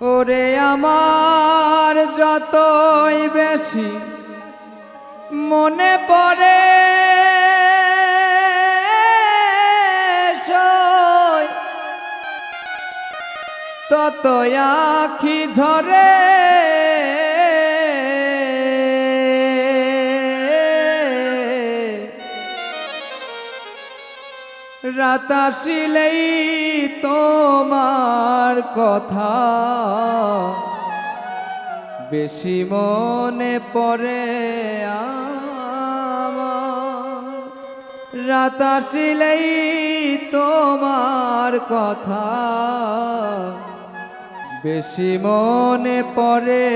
ওরে আমার যতই বেশি মনে পড়ে সই, তত আখি ঝরে। রাত আসিলেই তোমার কথা। বেশি মনে পড়ে রাত আসিলেই তোমার কথা। বেশি মনে পড়ে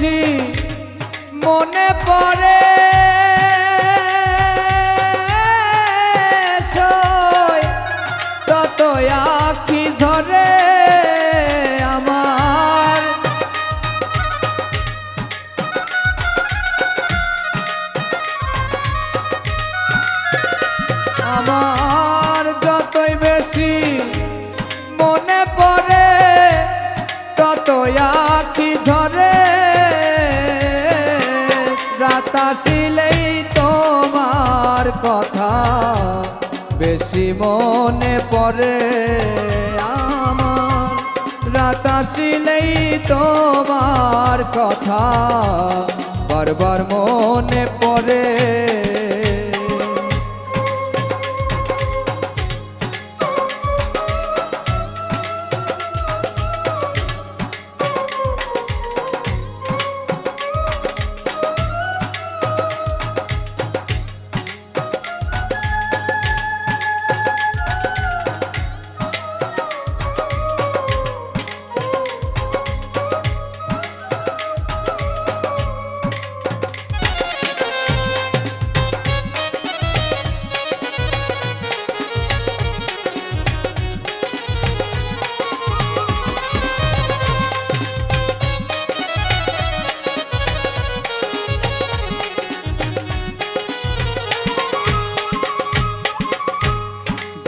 বেশি মনে পড়ে রাত আসিলেই তোমার কথা। বেশি মনে পড়ে আমার। রাতাসিলেই তোমার কথা। বারবার মনে পড়ে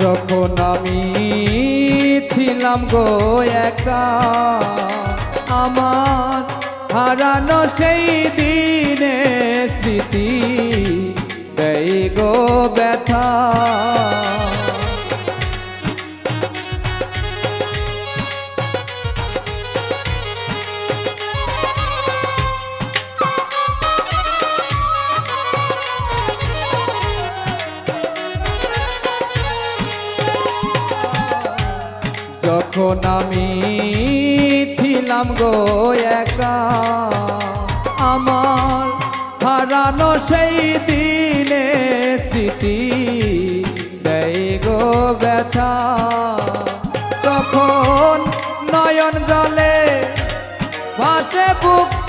যখন আমি ছিলাম গো একা আমার হারানো সেই দিনে স্মৃতি দেই গো ব্যথা। যখন আমি ছিলাম গো একা, আমার হারানো সেই দিনে স্মৃতি দেয় গো ব্যথা। তখন নয়ন জলে ভাসে বুকটা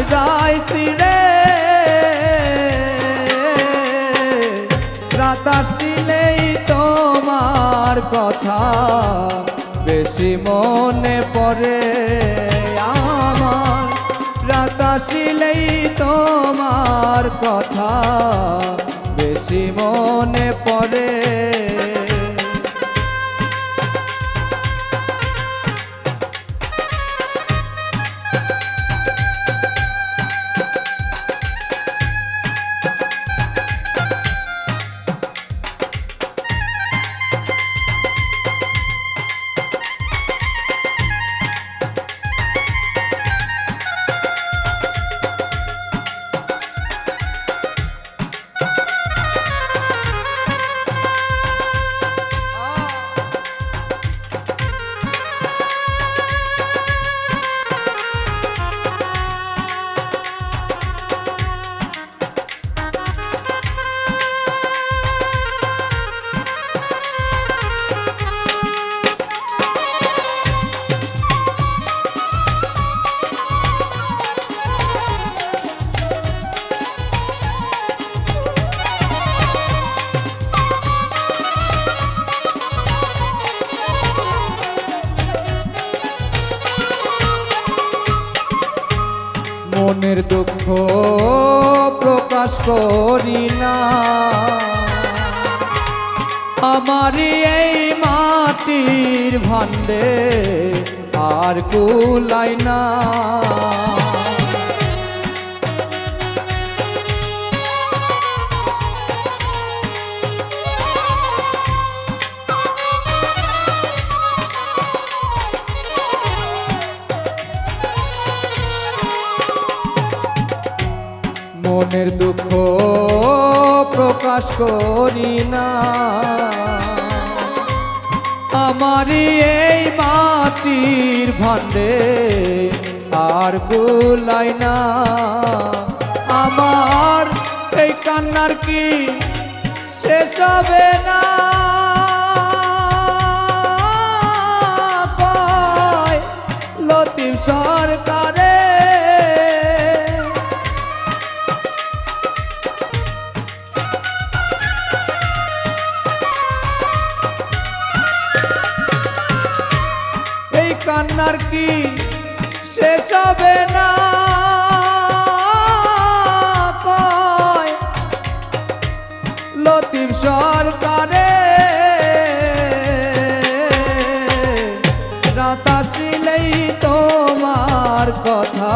হৃদয় যায় রে রাত আসিলেই তোমার কথা বেশি মনে পড়ে আমার। রাত আসিলেই তোমার কথা বেশি মনে পড়ে দুঃখ প্রকাশ করি না। আমার এই মাটির ভান্ডে আর কুলাই না। মনের দুঃখ প্রকাশ করি না। আমারই এই মাটির ভান্ডে আর গুলাই না। আমার এই কান্নার কি শেষ হবে না? সরকারে কান্নার কি? শেষ হবে না। লতিফ সরকারে রাত আসিলেই তোমার কথা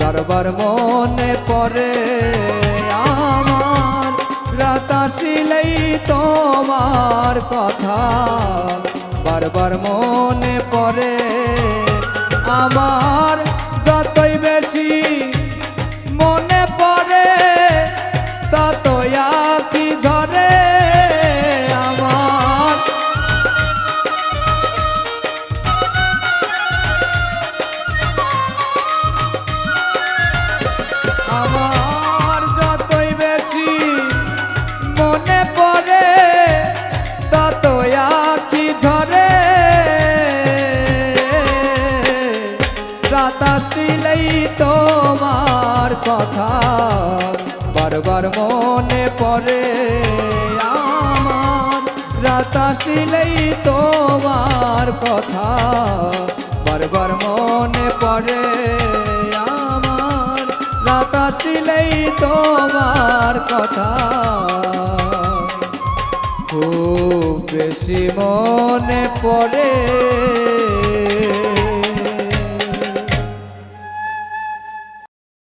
বারবার মনে পড়ে আমার। রাত আসিলেই তোমার কথা বারবার মনে পড়ে। আমার তোমার কথা বারবার মনে পড়ে আমার। রাত আসিলেই তোমার কথা বারবার মনে পড়ে আমার। রাত আসিলেই তোমার কথা খুব বেশি মনে পড়ে।